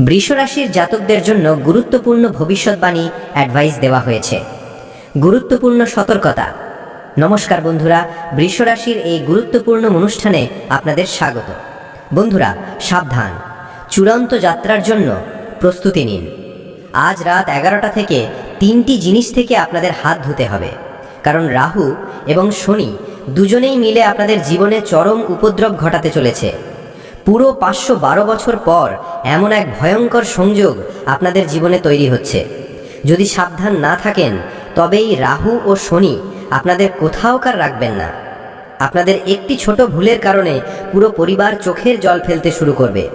বৃষ রাশির জাতকদের জন্য গুরুত্বপূর্ণ ভবিষ্যৎবাণী অ্যাডভাইস দেওয়া হয়েছে। গুরুত্বপূর্ণ সতর্কতা। নমস্কার বন্ধুরা বৃষ রাশির এই গুরুত্বপূর্ণ অনুষ্ঠানে আপনাদের স্বাগত। বন্ধুরা, সাবধান। চূড়ান্ত যাত্রার জন্য প্রস্তুতি নিন। আজ রাত এগারোটা থেকে তিনটি জিনিস থেকে আপনাদের হাত ধুতে হবে। কারণ রাহু এবং শনি দুজনেই মিলে আপনাদের জীবনে চরম উপদ্রব ঘটাতে চলেছে। পুরো পাঁচশো বারো বছর পর এমন এক ভয়ঙ্কর সংযোগ আপনাদের জীবনে তৈরি হচ্ছে। যদি সাবধান না থাকেন, তবেই রাহু ও শনি আপনাদের কোথাওকার রাখবেন না। আপনাদের একটি ছোট ভুলের কারণে পুরো পরিবার চোখের জল ফেলতে শুরু করবে।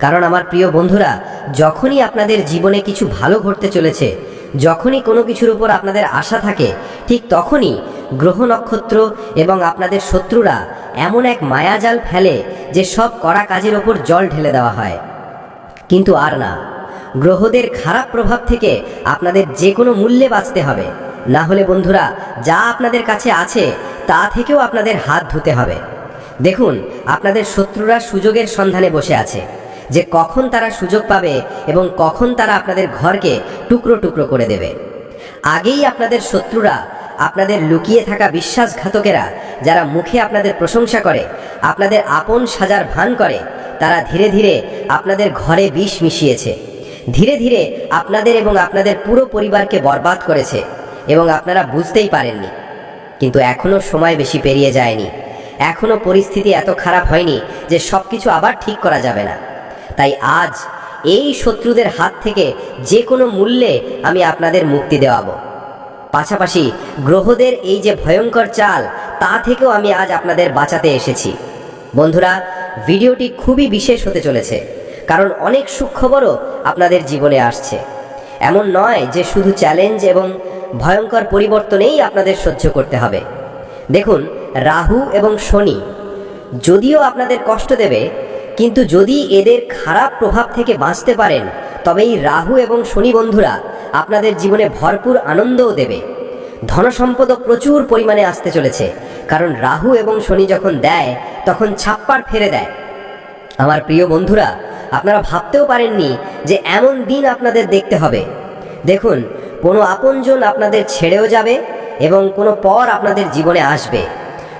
কারণ আমার প্রিয় বন্ধুরা, যখনই আপনাদের জীবনে কিছু ভালো ঘটতে চলেছে, যখনই কোনো কিছুর উপর আপনাদের আশা থাকে, ঠিক তখনই গ্রহ নক্ষত্র এবং আপনাদের শত্রুরা এমন এক মায়াজাল ফেলে যে সব করা কাজের ওপর জল ঢেলে দেওয়া হয়। কিন্তু আর না। গ্রহদের খারাপ প্রভাব থেকে আপনাদের যে কোনো মূল্যে বাঁচতে হবে। না হলে বন্ধুরা, যা আপনাদের কাছে আছে, তা থেকেও আপনাদের হাত ধুতে হবে। দেখুন, আপনাদের শত্রুরা সুযোগের সন্ধানে বসে আছে, যে কখন তারা সুযোগ পাবে এবং কখন তারা আপনাদের ঘরকে টুকরো টুকরো করে দেবে। আগেই আপনাদের শত্রুরা আপনাদের লুকিয়ে থাকা বিশ্বাসঘাতকেরা, যারা মুখে আপনাদের প্রশংসা করে, আপনাদের আপন সাজার ভান করে, তারা ধীরে ধীরে আপনাদের ঘরে বিষ মিশিয়েছে। ধীরে ধীরে আপনাদের এবং আপনাদের পুরো পরিবারকে বরবাদ করেছে এবং আপনারা বুঝতেই পারেননি। কিন্তু এখনও সময় বেশি পেরিয়ে যায়নি। এখনও পরিস্থিতি এত খারাপ হয়নি যে সব কিছু আবার ঠিক করা যাবে না। তাই আজ এই শত্রুদের হাত থেকে যে কোনো মূল্যে আমি আপনাদের মুক্তি দেওয়াবো। পাশাপাশি গ্রহদের এই যে ভয়ঙ্কর চাল, তা থেকেও আমি আজ আপনাদের বাঁচাতে এসেছি। বন্ধুরা, ভিডিওটি খুবই বিশেষ হতে চলেছে, কারণ অনেক সুখবরও আপনাদের জীবনে আসছে। এমন নয় যে শুধু চ্যালেঞ্জ এবং ভয়ঙ্কর পরিবর্তনেই আপনাদের সহ্য করতে হবে। দেখুন, রাহু এবং শনি, যদিও আপনাদের কষ্ট দেবে, কিন্তু যদি এদের খারাপ প্রভাব থেকে বাঁচতে পারেন তবে এই রাহু এবং শনি বন্ধুরা আপনাদের জীবনে ভরপুর আনন্দও দেবে। ধনসম্পদও প্রচুর পরিমাণে আসতে চলেছে, কারণ রাহু এবং শনি যখন দেয়, তখন ছাপ্পার ফেরে দেয়। আমার প্রিয় বন্ধুরা, আপনারা ভাবতেও পারেননি যে এমন দিন আপনাদের দেখতে হবে। দেখুন, কোনো আপনজন আপনাদের ছেড়েও যাবে এবং কোনো পর আপনাদের জীবনে আসবে।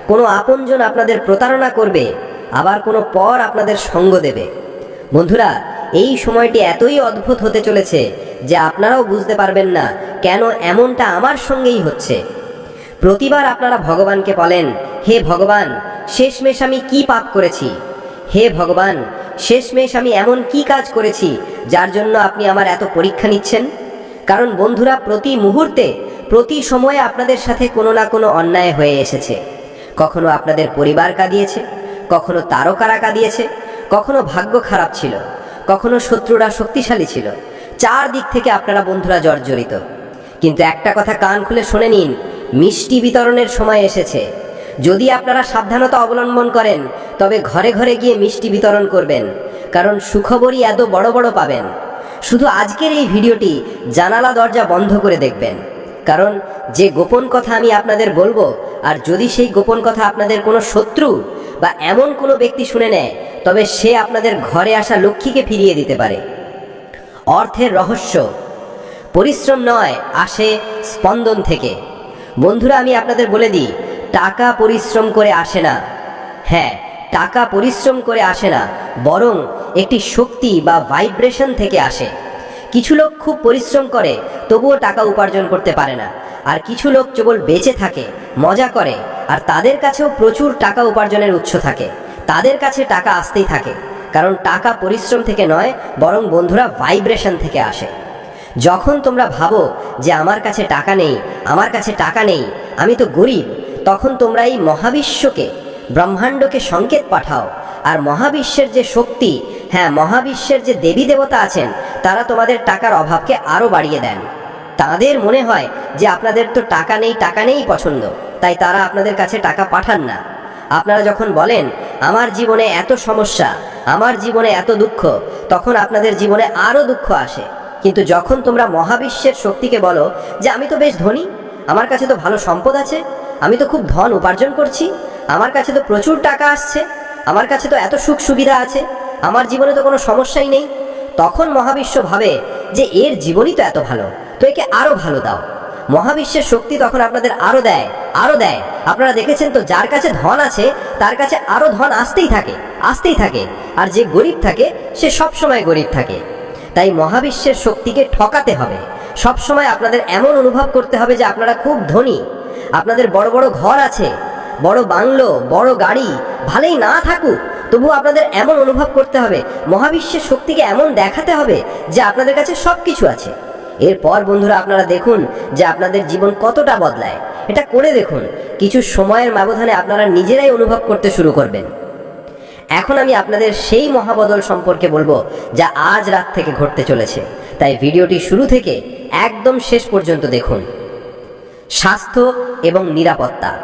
কোনো আপনজন আপনাদের প্রতারণা করবে, আবার কোনো পর আপনাদের সঙ্গ দেবে। বন্ধুরা এই সময়টি এতই অদ্ভুত হতে চলেছে যে আপনারাও বুঝতে পারবেন না কেন এমনটা আমার সঙ্গেই হচ্ছে। প্রতিবার আপনারা ভগবানকে বলেন, হে ভগবান, শেষমেশ আমি কি পাপ করেছি? হে ভগবান, শেষমেশ আমি এমন কি কাজ করেছি যার জন্য আপনি আমার এত পরীক্ষা নিচ্ছেন? কারণ বন্ধুরা, প্রতি মুহূর্তে, প্রতি সময়ে আপনাদের সাথে কোনো না কোনো অন্যায় হয়ে এসেছে। কখনো আপনাদের পরিবার কাঁদিয়েছে, কখনো তারকারা কাঁদিয়েছে, কখনো ভাগ্য খারাপ ছিল। কখনো শত্রুরা শক্তিশালী ছিল। চার দিক থেকে আপনারা বন্ধুরা জর্জরিত। কিন্তু একটা কথা কান খুলে শুনে নিন, মিষ্টি বিতরণের সময় এসেছে। যদি আপনারা সাবধানতা অবলম্বন করেন, তবে ঘরে ঘরে গিয়ে মিষ্টি বিতরণ করবেন, কারণ সুখবরই এত বড় বড় পাবেন। শুধু আজকের এই ভিডিওটি জানালা দরজা বন্ধ করে দেখবেন, কারণ যে গোপন কথা আমি আপনাদের বলব, আর যদি সেই গোপন কথা আপনাদের কোনো শত্রু বা এমন কোনো ব্যক্তি শুনে নেয়, তবে সে আপনাদের ঘরে আসা লক্ষ্মীকে ফিরিয়ে দিতে পারে। অর্থের রহস্য। পরিশ্রম নয়, আসে স্পন্দন থেকে। বন্ধুরা, আমি আপনাদের বলে দিই, টাকা পরিশ্রম করে আসে না। হ্যাঁ টাকা পরিশ্রম করে আসে না, বরং একটি শক্তি বা ভাইব্রেশন থেকে আসে। কিছু লোক খুব পরিশ্রম করে, তবুও টাকা উপার্জন করতে পারে না। আর কিছু লোক কেবল বেঁচে থাকে, মজা করে আর তাদের কাছেও প্রচুর টাকা উপার্জনের উৎস থাকে। তাদের কাছে টাকা আসতেই থাকে, কারণ টাকা পরিশ্রম থেকে নয়, বরং বন্ধুরা ভাইব্রেশন থেকে আসে। যখন তোমরা ভাবো যে আমার কাছে টাকা নেই, আমার কাছে টাকা নেই, আমি তো গরিব, তখন তোমরা এই মহাবিশ্বকে, ব্রহ্মাণ্ডকে সংকেত পাঠাও। আর মহাবিশ্বের যে শক্তি হ্যাঁ মহাবিশ্বের যে দেবী দেবতা আছেন, তারা তোমাদের টাকার অভাবকে আরও বাড়িয়ে দেন। তাদের মনে হয় যে আপনাদের তো টাকা নেই টাকা নেই পছন্দ। তাই তারা আপনাদের কাছে টাকা পাঠান না। আপনারা যখন বলেন, আমার জীবনে এত সমস্যা, আমার জীবনে এত দুঃখ, তখন আপনাদের জীবনে আরও দুঃখ আসে। কিন্তু যখন তোমরা মহাবিশ্বের শক্তিকে বলো যে, আমি তো বেশ ধনী, আমার কাছে তো ভালো সম্পদ আছে, আমি তো খুব ধন উপার্জন করছি, আমার কাছে তো প্রচুর টাকা আসছে, আমার কাছে তো এত সুখ সুবিধা আছে, আমার জীবনে তো কোনো সমস্যাই নেই, তখন মহাবিশ্ব ভাবে যে, এর জীবনই তো এত ভালো। তো একে আরও ভালো দাও। মহাবিশ্বের শক্তি তখন আপনাদের আরও দেয় আরও দেয়। আপনারা দেখেছেন তো, যার কাছে ধন আছে, তার কাছে আরও ধন আসতেই থাকে আসতেই থাকে। আর যে গরিব থাকে, সে সব সময় গরিব থাকে। তাই মহাবিশ্বের শক্তিকে ঠকাতে হবে। সব সময় আপনাদের এমন অনুভব করতে হবে যে আপনারা খুব ধনী। আপনাদের বড় বড় ঘর আছে, বড় বাংলো, বড় গাড়ি, ভালোই না থাকুক তবু আপনাদের এমন অনুভব করতে হবে। মহাবিশ্বের শক্তিকে এমন দেখাতে হবে যে আপনাদের কাছে সব কিছু আছে। এরপর বন্ধুরা আপনারা দেখুন যে আপনাদের জীবন কতটা বদলায়। এটা করে দেখুন, কিছু সময়ের ব্যবধানে আপনারা নিজেরাই অনুভব করতে শুরু করবেন। এখন আমি আপনাদের সেই মহাবদল সম্পর্কে বলব যা আজ রাত থেকে ঘটতে চলেছে। তাই ভিডিওটি শুরু থেকে একদম শেষ পর্যন্ত দেখুন। স্বাস্থ্য এবং নিরাপত্তা।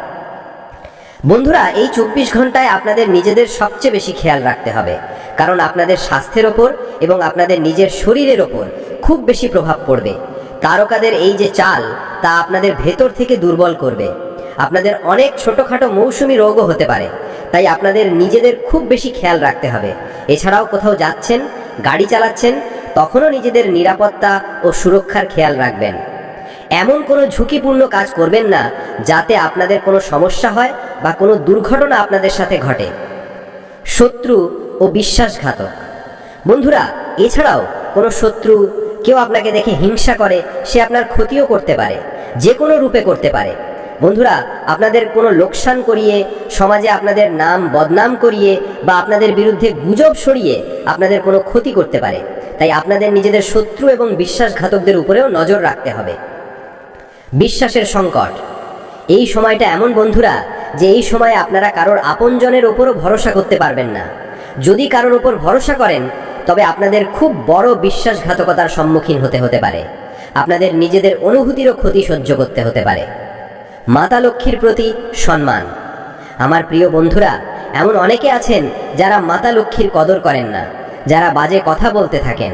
বন্ধুরা, এই চব্বিশ ঘন্টায় আপনাদের নিজেদের সবচেয়ে বেশি খেয়াল রাখতে হবে। কারণ আপনাদের স্বাস্থ্যের ওপর এবং আপনাদের নিজের শরীরের ওপর খুব বেশি প্রভাব পড়বে। তারকাদের এই যে চাল, তা আপনাদের ভেতর থেকে দুর্বল করবে। আপনাদের অনেক ছোটোখাটো মৌসুমি রোগও হতে পারে। তাই আপনাদের নিজেদের খুব বেশি খেয়াল রাখতে হবে। এছাড়াও কোথাও যাচ্ছেন, গাড়ি চালাচ্ছেন, তখনও নিজেদের নিরাপত্তা ও সুরক্ষার খেয়াল রাখবেন। এমন কোনো ঝুঁকিপূর্ণ কাজ করবেন না, যাতে আপনাদের কোনো সমস্যা হয় বা কোনো দুর্ঘটনা আপনাদের সাথে ঘটে। শত্রু ও বিশ্বাসঘাতক। বন্ধুরা, এছাড়াও কোনো শত্রু কেউ আপনাকে দেখে হিংসা করে, সে আপনার ক্ষতিও করতে পারে যে কোনো রূপে করতে পারে। বন্ধুরা, আপনাদের কোনো লোকসান করিয়ে, সমাজে আপনাদের নাম বদনাম করিয়ে বা আপনাদের বিরুদ্ধে গুজব সরিয়ে আপনাদের কোনো ক্ষতি করতে পারে। তাই আপনাদের নিজেদের শত্রু এবং বিশ্বাসঘাতকদের উপরেও নজর রাখতে হবে। বিশ্বাসের সংকট। এই সময়টা এমন, বন্ধুরা, যে এই সময় আপনারা কারোর আপনজনের ওপরও ভরসা করতে পারবেন না। যদি কারোর ওপর ভরসা করেন তবে আপনাদের খুব বড় বিশ্বাসঘাতকতার সম্মুখীন হতে হতে পারে। আপনাদের নিজেদের অনুভূতিরও ক্ষতি সহ্য করতে হতে পারে। মাতা লক্ষ্মীর প্রতি সম্মান। আমার প্রিয় বন্ধুরা, এমন অনেকে আছেন যারা মাতা লক্ষ্মীর কদর করেন না, যারা বাজে কথা বলতে থাকেন।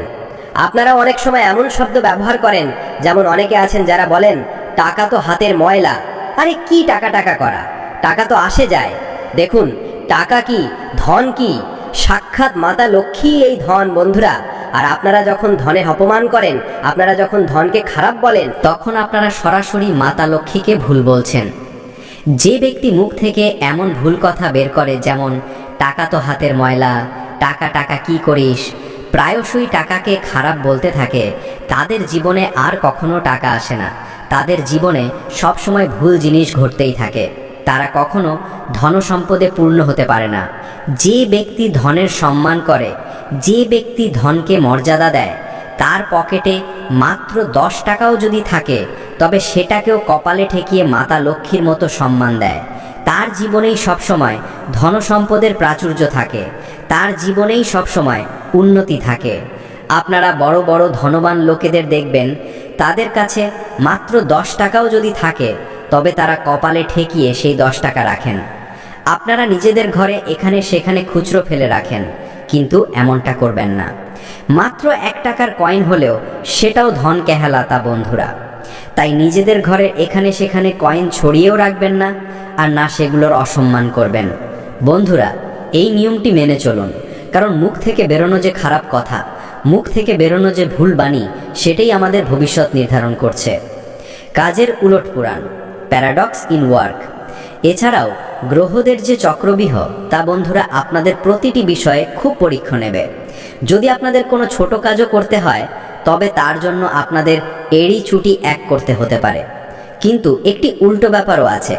আপনারা অনেক সময় এমন শব্দ ব্যবহার করেন, যেমন অনেকে আছেন যারা বলেন, টাকা তো হাতের ময়লা। আরে কি টাকা টাকা করা? টাকা তো আসে যায়। দেখুন, টাকা কি, ধন কি? সাক্ষাৎ মাতা লক্ষ্মী এই ধন, বন্ধুরা। আর আপনারা যখন ধনে অপমান করেন, আপনারা যখন ধনকে খারাপ বলেন, তখন আপনারা সরাসরি মাতা লক্ষ্মীকে ভুল বলছেন। যে ব্যক্তি মুখ থেকে এমন ভুল কথা বের করে, যেমন, টাকা তো হাতের ময়লা, টাকা টাকা কি করিস? প্রায়শই টাকাকে খারাপ বলতে থাকে। তাদের জীবনে আর কখনো টাকা আসে না। তাদের জীবনে সবসময় ভুল জিনিস ঘটতেই থাকে। তারা কখনো ধনসম্পদে পূর্ণ হতে পারে না। যে ব্যক্তি ধনের সম্মান করে, যে ব্যক্তি ধনকে মর্যাদা দেয়, তার পকেটে মাত্র দশ টাকাও যদি থাকে, তবে সেটাকেও কপালে ঠেকিয়ে মাতা লক্ষ্মীর মতো সম্মান দেয়। তার জীবনেই সবসময় ধনসম্পদের প্রাচুর্য থাকে। তার জীবনেই সবসময় উন্নতি থাকে। আপনারা বড় বড় ধনবান লোকেদের দেখবেন, তাদের কাছে মাত্র দশ টাকাও যদি থাকে তবে তারা কপালে ঠেকিয়ে সেই দশ টাকা রাখেন। আপনারা নিজেদের ঘরে এখানে সেখানে খুচরো ফেলে রাখেন, কিন্তু এমনটা করবেন না। মাত্র এক টাকার কয়েন হলেও সেটাও ধন কেহালাতা বন্ধুরা। তাই নিজেদের ঘরে এখানে সেখানে কয়েন ছড়িয়েও রাখবেন না আর না সেগুলোর অসম্মান করবেন। বন্ধুরা, এই নিয়মটি মেনে চলুন। কারণ মুখ থেকে বেরোনো যে খারাপ কথা, মুখ থেকে বেরোনো যে ভুল বাণী, সেটাই আমাদের ভবিষ্যৎ নির্ধারণ করছে। কাজের উলট পুরাণ। Paradox in work. এছাড়াও, গ্রহদের যে চক্রবিহ, তা বন্ধুরা আপনাদের প্রতিটি বিষয়ে খুব পরীক্ষা নেবে। যদি আপনাদের কোনো ছোট কাজও করতে হয়, তবে তার জন্য আপনাদের এড়ি ছুটি এক করতে হতে পারে। কিন্তু একটি উল্টো ব্যাপারও আছে।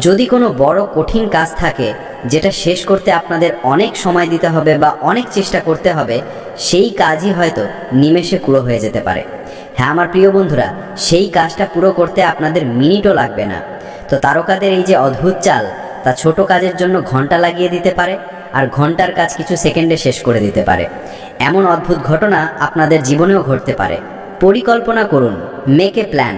যদি কোনো বড় কঠিন কাজ থাকে, যেটা শেষ করতে আপনাদের অনেক সময় দিতে হবে বা অনেক চেষ্টা করতে হবে, সেই কাজই হয়তো নিমেষে কুড়ো হয়ে যেতে পারে। হ্যাঁ আমার প্রিয় বন্ধুরা, সেই কাজটা পুরো করতে আপনাদের মিনিটও লাগবে না। তো তারকাদের এই যে অদ্ভুত চাল, তা ছোট কাজের জন্য ঘণ্টা লাগিয়ে দিতে পারে, আর ঘণ্টার কাজ কিছু সেকেন্ডে শেষ করে দিতে পারে। এমন অদ্ভুত ঘটনা আপনাদের জীবনেও ঘটতে পারে। পরিকল্পনা করুন মেক এ প্ল্যান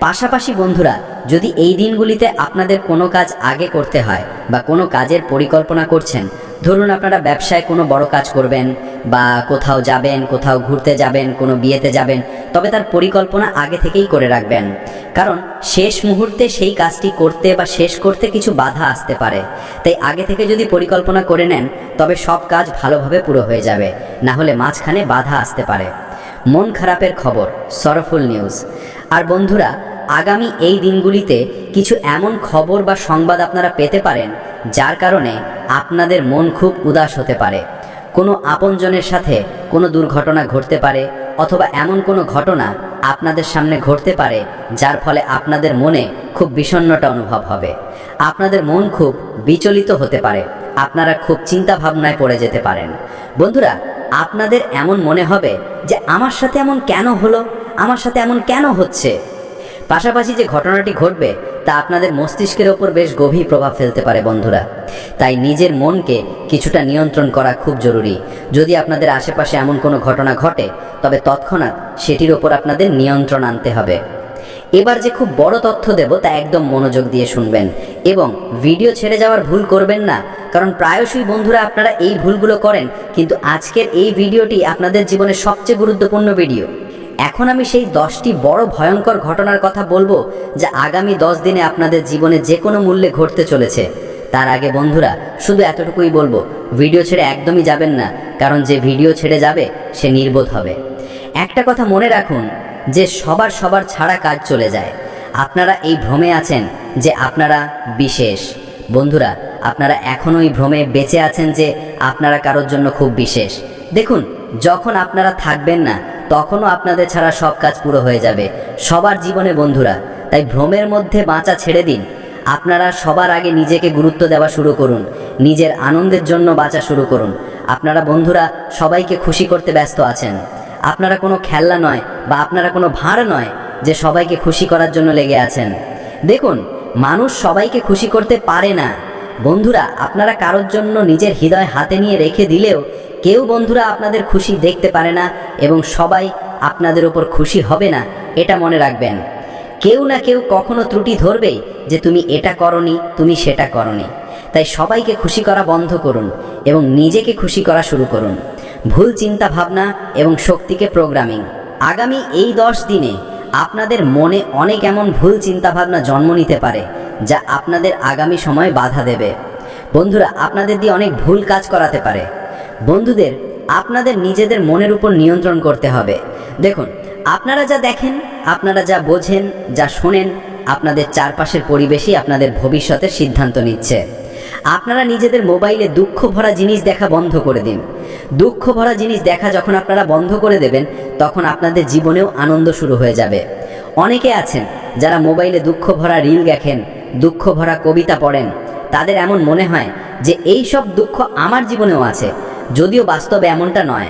পাশাপাশি বন্ধুরা যদি এই দিনগুলিতে আপনাদের কোনো কাজ আগে করতে হয় বা কোনো কাজের পরিকল্পনা করছেন, ধরুন আপনারা ব্যবসায় কোনো বড় কাজ করবেন বা কোথাও যাবেন, কোথাও ঘুরতে যাবেন, কোনো বিয়েতে যাবেন, তবে তার পরিকল্পনা আগে থেকেই করে রাখবেন। কারণ শেষ মুহূর্তে সেই কাজটি করতে বা শেষ করতে কিছু বাধা আসতে পারে। তাই আগে থেকে যদি পরিকল্পনা করে নেন, তবে সব কাজ ভালোভাবে পুরো হয়ে যাবে। না হলে মাঝখানে বাধা আসতে পারে। মন খারাপের খবর, সরফুল নিউজ। আর বন্ধুরা আগামী এই দিনগুলিতে কিছু এমন খবর বা সংবাদ আপনারা পেতে পারেন, যার কারণে আপনাদের মন খুব উদাস হতে পারে। কোনো আপনজনের সাথে কোনো দুর্ঘটনা ঘটতে পারে, অথবা এমন কোনো ঘটনা আপনাদের সামনে ঘটতে পারে, যার ফলে আপনাদের মনে খুব বিষণ্ণতা অনুভব হবে। আপনাদের মন খুব বিচলিত হতে পারে, আপনারা খুব চিন্তা ভাবনায় পড়ে যেতে পারেন। বন্ধুরা, আপনাদের এমন মনে হবে যে, আমার সাথে এমন কেন হলো? আমার সাথে এমন কেন হচ্ছে? পাশাপাশি যে ঘটনাটি ঘটবে, তা আপনাদের মস্তিষ্কের ওপর বেশ গভীর প্রভাব ফেলতে পারে, বন্ধুরা। তাই নিজের মনকে কিছুটা নিয়ন্ত্রণ করা খুব জরুরি। যদি আপনাদের আশেপাশে এমন কোনো ঘটনা ঘটে, তবে তৎক্ষণাৎ সেটির ওপর আপনাদের নিয়ন্ত্রণ আনতে হবে। এবার যে খুব বড় তথ্য দেব, তা একদম মনোযোগ দিয়ে শুনবেন এবং ভিডিও ছেড়ে যাওয়ার ভুল করবেন না। কারণ প্রায়শই, বন্ধুরা, আপনারা এই ভুলগুলো করেন, কিন্তু আজকের এই ভিডিওটি আপনাদের জীবনের সবচেয়ে গুরুত্বপূর্ণ ভিডিও। এখন আমি সেই দশটি বড় ভয়ঙ্কর ঘটনার কথা বলব যা আগামী দশ দিনে আপনাদের জীবনে যে কোনো মূল্যে ঘটতে চলেছে। তার আগে বন্ধুরা, শুধু এতটুকুই বলব, ভিডিও ছেড়ে একদমই যাবেন না, কারণ যে ভিডিও ছেড়ে যাবে, সে নির্বোধ হবে। একটা কথা মনে রাখুন, যে সবার সবার ছাড়া কাজ চলে যায়। আপনারা এই ভ্রমে আছেন যে আপনারা বিশেষ। বন্ধুরা, আপনারা এখনও এই ভ্রমে বেঁচে আছেন যে আপনারা কারোর জন্য খুব বিশেষ। দেখুন যখন আপনারা থাকবেন না, তখনও আপনাদের ছাড়া সব কাজ পুরো হয়ে যাবে। সবার জীবনে বন্ধুরা, তাই ভ্রমের মধ্যে বাঁচা ছেড়ে দিন। আপনারা সবার আগে নিজেকে গুরুত্ব দেওয়া শুরু করুন। নিজের আনন্দের জন্য বাঁচা শুরু করুন। আপনারা বন্ধুরা, সবাইকে খুশি করতে ব্যস্ত আছেন। আপনারা কোনো খেলনা নয় বা আপনারা কোনো ভাঁড় নয় যে সবাইকে খুশি করার জন্য লেগে আছেন। দেখুন, মানুষ সবাইকে খুশি করতে পারে না। বন্ধুরা, আপনারা কারোর জন্য নিজের হৃদয় হাতে নিয়ে রেখে দিলেও কেউ বন্ধুরা আপনাদের খুশি দেখতে পারে না এবং সবাই আপনাদের ওপর খুশি হবে না, এটা মনে রাখবেন। কেউ না কেউ কখনো ত্রুটি ধরবে যে তুমি এটা করনি, তুমি সেটা করনি। তাই সবাইকে খুশি করা বন্ধ করুন এবং নিজেকে খুশি করা শুরু করুন। ভুল চিন্তা ভাবনা এবং শক্তিকে প্রোগ্রামিং আগামী এই দশ দিনে আপনাদের মনে অনেক এমন ভুল চিন্তাভাবনা জন্ম নিতে পারে, যা আপনাদের আগামী সময়ে বাধা দেবে। বন্ধুরা, আপনাদের দিয়ে অনেক ভুল কাজ করাতে পারে। বন্ধুদের, আপনাদের নিজেদের মনের উপর নিয়ন্ত্রণ করতে হবে। দেখুন, আপনারা যা দেখেন, আপনারা যা বোঝেন, যা শোনেন, আপনাদের চারপাশের পরিবেশই আপনাদের ভবিষ্যতের সিদ্ধান্ত নিচ্ছে। আপনারা নিজেদের মোবাইলে দুঃখ ভরা জিনিস দেখা বন্ধ করে দিন। দুঃখ ভরা জিনিস দেখা যখন আপনারা বন্ধ করে দেবেন, তখন আপনাদের জীবনেও আনন্দ শুরু হয়ে যাবে। অনেকে আছেন যারা মোবাইলে দুঃখ ভরা রিল দেখেন, দুঃখ ভরা কবিতা পড়েন। তাদের এমন মনে হয় যে এই সব দুঃখ আমার জীবনেও আছে। যদিও বাস্তবে এমনটা নয়।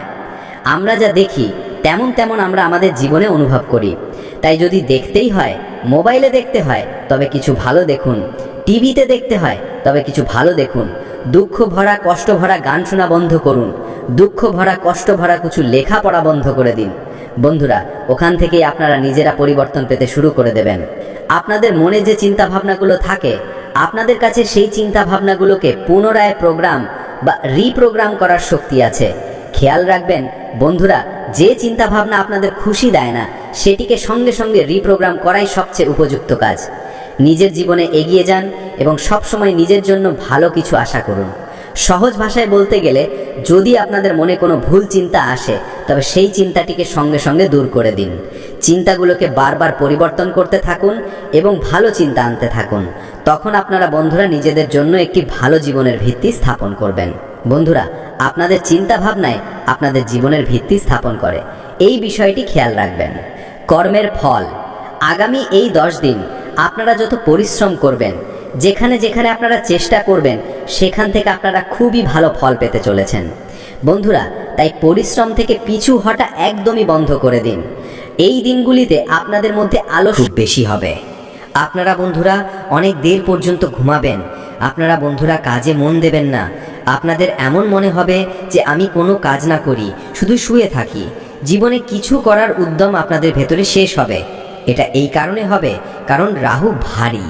আমরা যা দেখি, তেমন তেমন আমরা আমাদের জীবনে অনুভব করি। তাই যদি দেখতেই হয়, মোবাইলে দেখতে হয়, তবে কিছু ভালো দেখুন। টিভিতে দেখতে হয়, তবে কিছু ভালো দেখুন। দুঃখ ভরা, কষ্ট ভরা গান শোনা বন্ধ করুন। দুঃখ ভরা, কষ্ট ভরা কিছু লেখা পড়া বন্ধ করে দিন। বন্ধুরা, ওখান থেকেই আপনারা নিজেরা পরিবর্তন পেতে শুরু করে দেবেন। আপনাদের মনে যে চিন্তা ভাবনাগুলো থাকে, আপনাদের কাছে সেই চিন্তা ভাবনাগুলোকে পুনরায় প্রোগ্রাম বা রিপ্রোগ্রাম করার শক্তি আছে। খেয়াল রাখবেন, বন্ধুরা, যে চিন্তা ভাবনা আপনাদের খুশি দেয় না, সেটিকে সঙ্গে সঙ্গে রিপ্রোগ্রাম করাই সবচেয়ে উপযুক্ত কাজ। নিজের জীবনে এগিয়ে যান এবং সবসময় নিজের জন্য ভালো কিছু আশা করুন। সহজ ভাষায় বলতে গেলে, যদি আপনাদের মনে কোনো ভুল চিন্তা আসে, তবে সেই চিন্তাটিকে সঙ্গে সঙ্গে দূর করে দিন। চিন্তাগুলোকে বারবার পরিবর্তন করতে থাকুন এবং ভালো চিন্তা আনতে থাকুন। তখন আপনারা বন্ধুরা নিজেদের জন্য একটি ভালো জীবনের ভিত্তি স্থাপন করবেন। বন্ধুরা, আপনাদের চিন্তা ভাবনায় আপনাদের জীবনের ভিত্তি স্থাপন করে। এই বিষয়টি খেয়াল রাখবেন। কর্মের ফল। আগামী এই দশ দিন আপনারা যত পরিশ্রম করবেন, যেখানে যেখানে আপনারা চেষ্টা করবেন, সেখান থেকে আপনারা খুবই ভালো ফল পেতে চলেছেন। বন্ধুরা, তাই পরিশ্রম থেকে পিছু হটা একদমই বন্ধ করে দিন। এই দিনগুলিতে আপনাদের মধ্যে আলো খুব বেশি হবে। আপনারা বন্ধুরা অনেক দের পর্যন্ত ঘুমাবেন। আপনারা বন্ধুরা কাজে মন দেবেন না। আপনাদের এমন মনে হবে যে আমি কোনো কাজ না করি শুধু শুয়ে থাকি। জীবনে কিছু করার উদ্যম আপনাদের ভেতরে শেষ হবে। এটা এই কারণে হবে কারণ রাহু ভারী।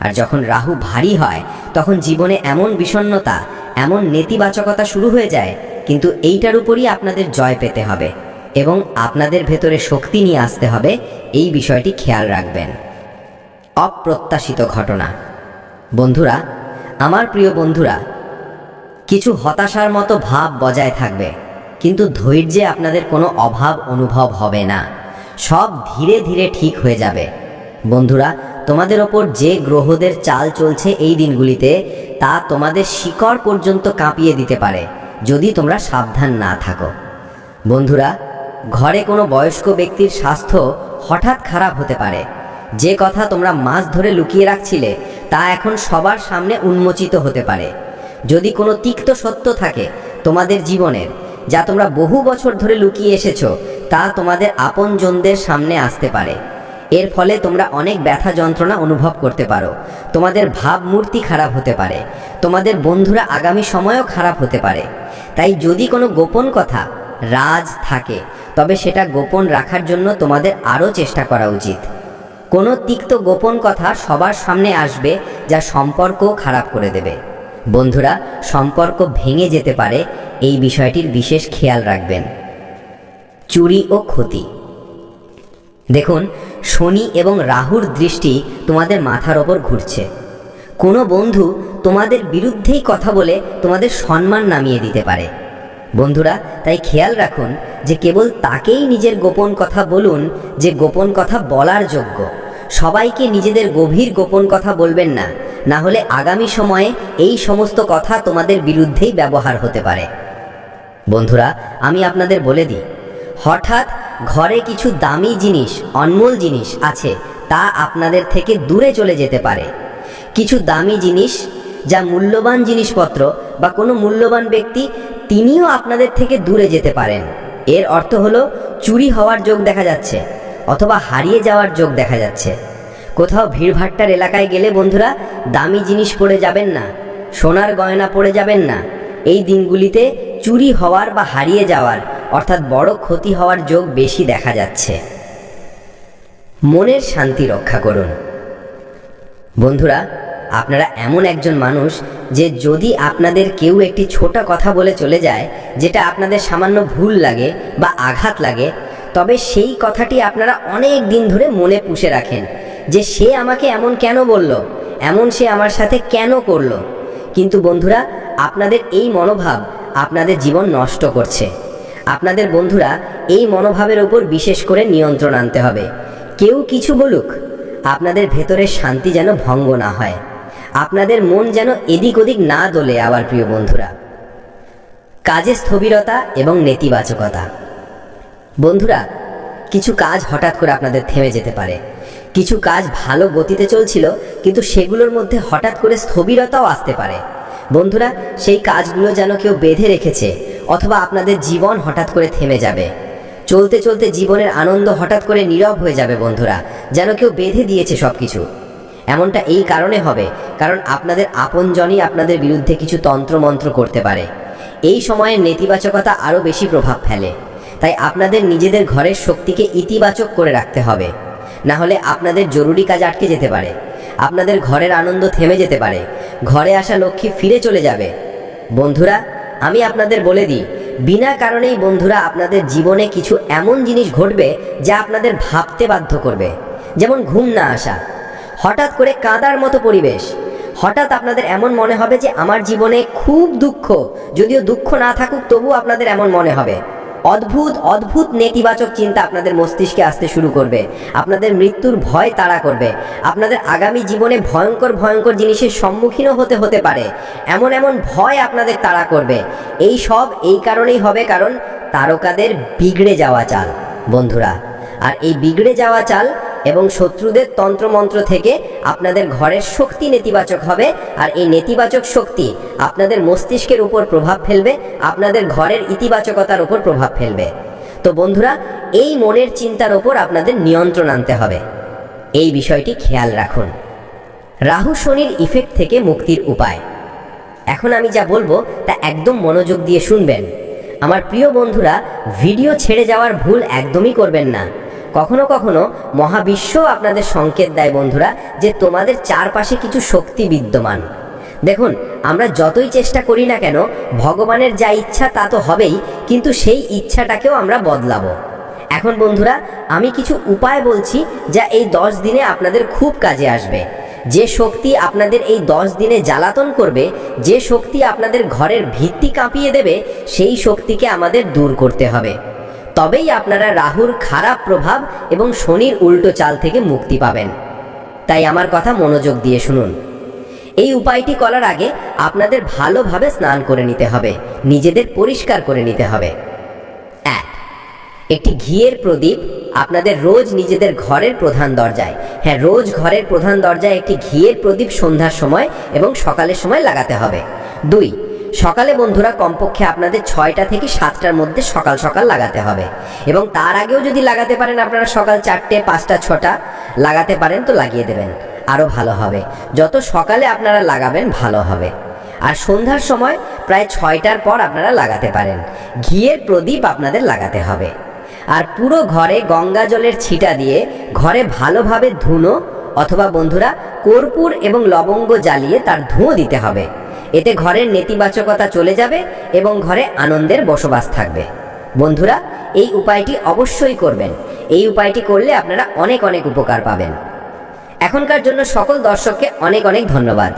আর যখন রাহু ভারী হয় তখন জীবনে এমন বিষণ্ণতা এমন নেতিবাচকতা শুরু হয়ে যায় কিন্তু এইটার উপরই আপনাদের জয় পেতে হবে। এবং আপনাদের ভেতরে শক্তি নিয়ে আসতে হবে, এই বিষয়টি খেয়াল রাখবেন। অপ্রত্যাশিত ঘটনা। বন্ধুরা, আমার প্রিয় বন্ধুরা, কিছু হতাশার মতো ভাব বজায় থাকবে, কিন্তু ধৈর্যে আপনাদের কোনো অভাব অনুভব হবে না। সব ধীরে ধীরে ঠিক হয়ে যাবে। বন্ধুরা, তোমাদের ওপর যে গ্রহদের চাল চলছে এই দিনগুলিতে, তা তোমাদের শিকড় পর্যন্ত কাঁপিয়ে দিতে পারে, যদি তোমরা সাবধান না থাকো। বন্ধুরা ঘরে কোনো বয়স্ক ব্যক্তির স্বাস্থ্য হঠাৎ খারাপ হতে পারে। যে কথা তোমরা মাস ধরে লুকিয়ে রাখছিলে, তা এখন সবার সামনে উন্মোচিত হতে পারে। যদি কোনো তিক্ত সত্য থাকে তোমাদের জীবনের, যা তোমরা বহু বছর ধরে লুকিয়ে এসেছ, তা তোমাদের আপনজনদের সামনে আসতে পারে। এর ফলে তোমরা অনেক ব্যথা যন্ত্রণা অনুভব করতে পারো। তোমাদের ভাবমূর্তি খারাপ হতে পারে। তোমাদের বন্ধুরা আগামী সময়ও খারাপ হতে পারে। তাই যদি কোনো গোপন কথা রাজ থাকে তবে সেটা গোপন রাখার জন্য তোমাদের আরও চেষ্টা করা উচিত। কোনো তিক্ত গোপন কথা সবার সামনে আসবে যা সম্পর্ক খারাপ করে দেবে। বন্ধুরা, সম্পর্ক ভেঙে যেতে পারে, এই বিষয়টির বিশেষ খেয়াল রাখবেন। চুরি ও ক্ষতি। দেখুন, শনি এবং রাহুর দৃষ্টি তোমাদের মাথার ওপর ঘুরছে। কোনো বন্ধু তোমাদের বিরুদ্ধেই কথা বলে তোমাদের সম্মান নামিয়ে দিতে পারে। বন্ধুরা, তাই খেয়াল রাখুন যে কেবল তাকেই নিজের গোপন কথা বলুন যে গোপন কথা বলার যোগ্য। সবাইকে নিজেদের গভীর গোপন কথা বলবেন না না হলে আগামী সময়ে এই সমস্ত কথা তোমাদের বিরুদ্ধেই ব্যবহার হতে পারে। বন্ধুরা, আমি আপনাদের বলে দিই, হঠাৎ ঘরে কিছু দামি জিনিস, অনমোল জিনিস আছে, তা আপনাদের থেকে দূরে চলে যেতে পারে। কিছু দামি জিনিস, যা মূল্যবান জিনিসপত্র বা কোনো মূল্যবান ব্যক্তি তিনিও আপনাদের থেকে দূরে যেতে পারেন। এর অর্থ হলো, চুরি হওয়ার যোগ দেখা যাচ্ছে, অথবা হারিয়ে যাওয়ার যোগ দেখা যাচ্ছে। কোথাও ভিড়ভাট্টার এলাকায় গেলে বন্ধুরা, দামি জিনিস পড়ে যাবেন না, সোনার গয়না পড়ে যাবেন না। এই দিনগুলিতে চুরি হওয়ার বা হারিয়ে যাওয়ার, অর্থাৎ বড় ক্ষতি হওয়ার যোগ বেশি দেখা যাচ্ছে। মনের শান্তি রক্ষা করুন। বন্ধুরা আপনারা এমন একজন মানুষ যে যদি আপনাদের কেউ একটি ছোট কথা বলে চলে যায়, যেটা আপনাদের সামান্য ভুল লাগে বা আঘাত লাগে, তবে সেই কথাটি আপনারা অনেক দিন ধরে মনে পুষে রাখেন যে সে আমাকে এমন কেন বলল, এমন সে আমার সাথে কেন করল। কিন্তু বন্ধুরা, আপনাদের এই মনোভাব আপনাদের জীবন নষ্ট করছে। আপনাদের বন্ধুরা, এই মনোভাবের ওপর বিশেষ করে নিয়ন্ত্রণ আনতে হবে। কেউ কিছু বলুক, আপনাদের ভেতরের শান্তি যেন ভঙ্গ না হয়। আপনাদের মন যেন এদিক ওদিক না দোলে আবার প্রিয় বন্ধুরা। কাজে স্থবিরতা এবং নেতিবাচকতা। বন্ধুরা, কিছু কাজ হঠাৎ করে আপনাদের থেমে যেতে পারে। কিছু কাজ ভালো গতিতে চলছিল, কিন্তু সেগুলোর মধ্যে হঠাৎ করে স্থবিরতাও আসতে পারে। বন্ধুরা, সেই কাজগুলো যেন কেউ বেঁধে রেখেছে, অথবা আপনাদের জীবন হঠাৎ করে থেমে যাবে। চলতে চলতে জীবনের আনন্দ হঠাৎ করে নীরব হয়ে যাবে বন্ধুরা, যেন কেউ বেঁধে দিয়েছে সব কিছু এমনটা এই কারণে হবে, কারণ আপনাদের আপনজনই আপনাদের বিরুদ্ধে কিছু তন্ত্রমন্ত্র করতে পারে। এই সময়ে নেতিবাচকতা আরও বেশি প্রভাব ফেলে। তাই আপনাদের নিজেদের ঘরের শক্তিকে ইতিবাচক করে রাখতে হবে। না হলে আপনাদের জরুরি কাজ আটকে যেতে পারে। আপনাদের ঘরের আনন্দ থেমে যেতে পারে। ঘরে আসা লক্ষ্মী ফিরে চলে যাবে। বন্ধুরা, আমি আপনাদের বলে দিই, বিনা কারণেই বন্ধুরা আপনাদের জীবনে কিছু এমন জিনিস ঘটবে যা আপনাদের ভাবতে বাধ্য করবে। যেমন ঘুম না আসা। হঠাৎ করে কাঁদার মতো পরিবেশ। হঠাৎ আপনাদের এমন মনে হবে যে আমার জীবনে খুব দুঃখ। যদিও দুঃখ না থাকুক তবু আপনাদের এমন মনে হবে। অদ্ভুত অদ্ভুত নেতিবাচক চিন্তা আপনাদের মস্তিষ্কে আসতে শুরু করবে। আপনাদের মৃত্যুর ভয় তাড়া করবে। আপনাদের আগামী জীবনে ভয়ঙ্কর ভয়ঙ্কর জিনিসের সম্মুখীনও হতে হতে পারে। এমন এমন ভয় আপনাদের তাড়া করবে। এই সব এই কারণেই হবে কারণ তারকাদের বিগড়ে যাওয়া চাল, বন্ধুরা। আর এই বিগড়ে যাওয়া চাল এবং শত্রুদের তন্ত্রমন্ত্র থেকে আপনাদের ঘরের শক্তি নেতিবাচক হবে, আর এই নেতিবাচক শক্তি আপনাদের মস্তিষ্কের উপর প্রভাব ফেলবে, আপনাদের ঘরের ইতিবাচকতার উপর প্রভাব ফেলবে। তো বন্ধুরা, এই মনের চিন্তার ওপর আপনাদের নিয়ন্ত্রণ আনতে হবে। এই বিষয়টি খেয়াল রাখুন। রাহু শনির ইফেক্ট থেকে মুক্তির উপায়। এখন আমি যা বলব, তা একদম মনোযোগ দিয়ে শুনবেন। আমার প্রিয় বন্ধুরা ভিডিও ছেড়ে যাওয়ার ভুল একদমই করবেন না। কখনো কখনো মহাবিশ্ব আপনাদের সংকেত দেয়, বন্ধুরা, যে তোমাদের চারপাশে কিছু শক্তি বিদ্যমান। দেখুন, আমরা যতই চেষ্টা করি না কেন, ভগবানের যা ইচ্ছা তা তো হবেই, কিন্তু সেই ইচ্ছাটাকেও আমরা বদলাবো। এখন, বন্ধুরা, আমি কিছু উপায় বলছি যা এই দশ দিনে আপনাদের খুব কাজে আসবে। যে শক্তি আপনাদের এই দশ দিনে জ্বালাতন করবে, যে শক্তি আপনাদের ঘরের ভিত্তি কাঁপিয়ে দেবে, সেই শক্তিকে আমাদের দূর করতে হবে। তবেই আপনারা রাহুর খারাপ প্রভাব এবং শনির উল্টো চাল থেকে মুক্তি পাবেন। তাই আমার কথা মনোযোগ দিয়ে শুনুন। এই উপায়টি করার আগে আপনাদের ভালোভাবে স্নান করে নিতে হবে, নিজেদের পরিষ্কার করে নিতে হবে। এক, একটি ঘিয়ের প্রদীপ আপনাদের রোজ নিজেদের ঘরের প্রধান দরজায়। হ্যাঁ রোজ ঘরের প্রধান দরজায় একটি ঘিয়ের প্রদীপ সন্ধ্যার সময় এবং সকালের সময় লাগাতে হবে। দুই সকালে বন্ধুরা, কমপক্ষে আপনাদের ছয়টা থেকে সাতটার মধ্যে সকাল সকাল লাগাতে হবে। এবং তার আগেও যদি লাগাতে পারেন আপনারা সকাল চারটে, পাঁচটা, ছটা, লাগাতে পারেন তো লাগিয়ে দেবেন। আরও ভালো হবে। যত সকালে আপনারা লাগাবেন, ভালো হবে। আর সন্ধ্যার সময় প্রায় ছয়টার পর আপনারা লাগাতে পারেন। ঘিয়ের প্রদীপ আপনাদের লাগাতে হবে। আর পুরো ঘরে গঙ্গা জলের ছিটা দিয়ে ঘরে ভালোভাবে ধুনো অথবা বন্ধুরা কর্পূর এবং লবঙ্গ জ্বালিয়ে তার ধুঁয়ো দিতে হবে। এতে ঘরের নেতিবাচকতা চলে যাবে এবং ঘরে আনন্দের বসবাস থাকবে। বন্ধুরা, এই উপায়টি অবশ্যই করবেন। এই উপায়টি করলে আপনারা অনেক অনেক উপকার পাবেন। এখনকার জন্য সকল দর্শককে অনেক অনেক ধন্যবাদ।